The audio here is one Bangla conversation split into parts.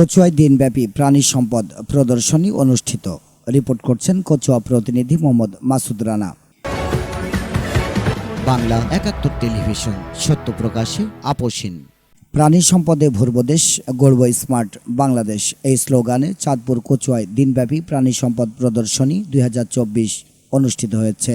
কচুয়ায় দিনব্যাপী প্রাণী সম্পদ প্রদর্শনী অনুষ্ঠিত। রিপোর্ট করছেন কচুয়া প্রতিনিধি মোহাম্মদ মাসুদ রানা। বাংলা একাত্তর টেলিভিশন সত্য প্রকাশে আপোষহীন প্রাণী সম্পদে ভূর্বদেশ গর্ব স্মার্ট বাংলাদেশ। এই স্লোগানে চাঁদপুর কচুয়ায় দিনব্যাপী প্রাণী সম্পদ প্রদর্শনী দুই হাজার চব্বিশ অনুষ্ঠিত হয়েছে।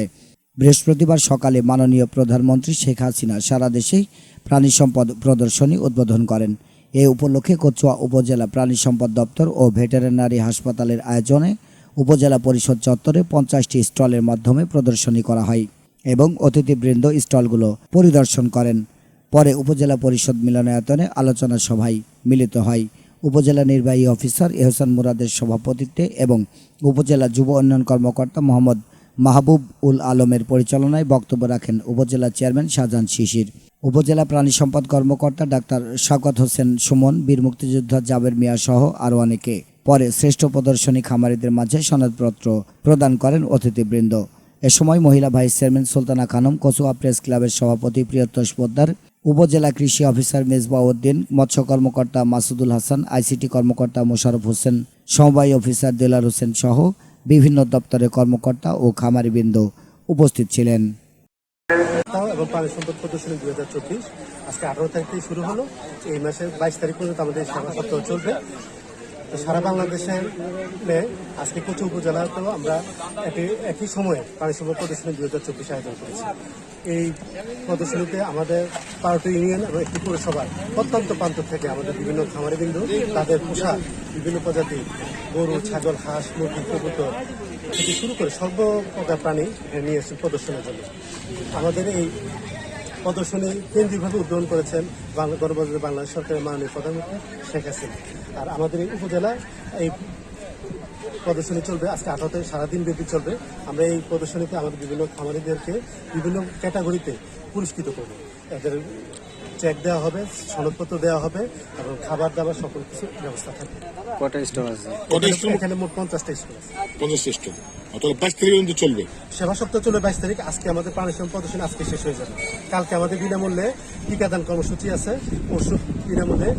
বৃহস্পতিবার সকালে মাননীয় প্রধানমন্ত্রী শেখ হাসিনা সারা দেশেই প্রাণী সম্পদ প্রদর্শনী উদ্বোধন করেন। এ উপলক্ষে কচুয়া উপজেলা প্রাণী সম্পদ দপ্তর ও ভেটেরিনারি হাসপাতালের আয়োজনে উপজেলা পরিষদ চত্বরে পঞ্চাশটি স্টলের মাধ্যমে প্রদর্শনী করা হয় এবং অতিথিবৃন্দ স্টলগুলো পরিদর্শন করেন। পরে উপজেলা পরিষদ মিলনায়তনে আলোচনা সভায় মিলিত হয়। উপজেলা নির্বাহী অফিসার এহসান মুরাদের সভাপতিত্বে এবং উপজেলা যুব উন্নয়ন কর্মকর্তা মোহাম্মদ মাহবুব উল আলমের পরিচালনায় বক্তব্য রাখেন উপজেলা চেয়ারম্যান শাহজাহান শিশির। উপজেলা প্রাণী সম্পদ কর্মকর্তা ডাক্তার শওকত হোসেন সুমন, বীর মুক্তিযোদ্ধা জাবের মিয়া সহ আরও অনেকে। পরে শ্রেষ্ঠ প্রদর্শনী খামারিদের মাঝে সনদপত্র প্রদান করেন অতিথিবৃন্দ। এ সময় মহিলা vice chairman Sultana Khanam, Kachua press ক্লাবের সভাপতি প্রিয়তোষ পোদ্দার, উপজেলা কৃষি অফিসার মেজবাউদ্দিন, মৎস্য কর্মকর্তা মাসুদুল হাসান, আইসিটি কর্মকর্তা মোশারফ হোসেন, সমবায় অফিসার দেলার হোসেন সহ বিভিন্ন দপ্তরের কর্মকর্তা ও খামারিবৃন্দ উপস্থিত ছিলেন। এবং পানি সম্পদ প্রদর্শনী দুই হাজার চব্বিশ? আজকে আঠারো তারিখ থেকে শুরু হলো। এই মাসের বাইশ তারিখ পর্যন্ত আমাদের সেবা সপ্তাহ চলবে। তো সারা বাংলাদেশের নে আজকে কচু উপজেলাতেও আমরা একই একই সময়ে সম্পদ প্রদর্শনী দুই হাজার চব্বিশ আয়োজন করেছি। এই প্রদর্শনীতে আমাদের পার্টি ইউনিয়ন এবং একটি পৌরসভার প্রত্যন্ত প্রান্ত থেকে আমাদের বিভিন্ন খামারি বিন্দু তাদের পোশাক, বিভিন্ন প্রজাতি, গরু, ছাগল, হাঁস, মুরগি, কবুতর থেকে শুরু করে সর্বপ্রকার প্রাণী নিয়ে এসেছে প্রদর্শনের জন্য। আমাদের এই প্রদর্শনী কেন্দ্রীয়ভাবে উদ্বোধন করেছেন বাংলা গণবাজার বাংলাদেশ সরকারের মাননীয় প্রধানমন্ত্রী শেখ হাসিনা। আর আমাদের এই উপজেলা এই প্রদর্শনী চলবে আজকে আঠারো তারিখ সারাদিন ব্যাপী চলবে। আমরা এই প্রদর্শনীতে আমাদের বিভিন্ন খামারিদেরকে বিভিন্ন ক্যাটাগরিতে পুরস্কৃত করব। এদের চেক দেওয়া হবে সনদপত্র দেওয়া হবে এবং খাবার দাবার সকল কিছু ব্যবস্থা থাকবে। কটা স্টল আছে? কটা এখানে- এখানে মোট পঞ্চাশটা স্কুল আছে। পঞ্চাশ স্টল। তাহলে বাইশ তারিখ পর্যন্ত চলবে। সেবা সপ্তাহ চলে বাইশ তারিখ। আজকে আমাদের প্রাণী সম্পদ আজকে শেষ হয়ে যাবে। কালকে আমাদের বিনামূল্যে টিকাদান কর্মসূচি আছে। পরশু বিনামূল্যে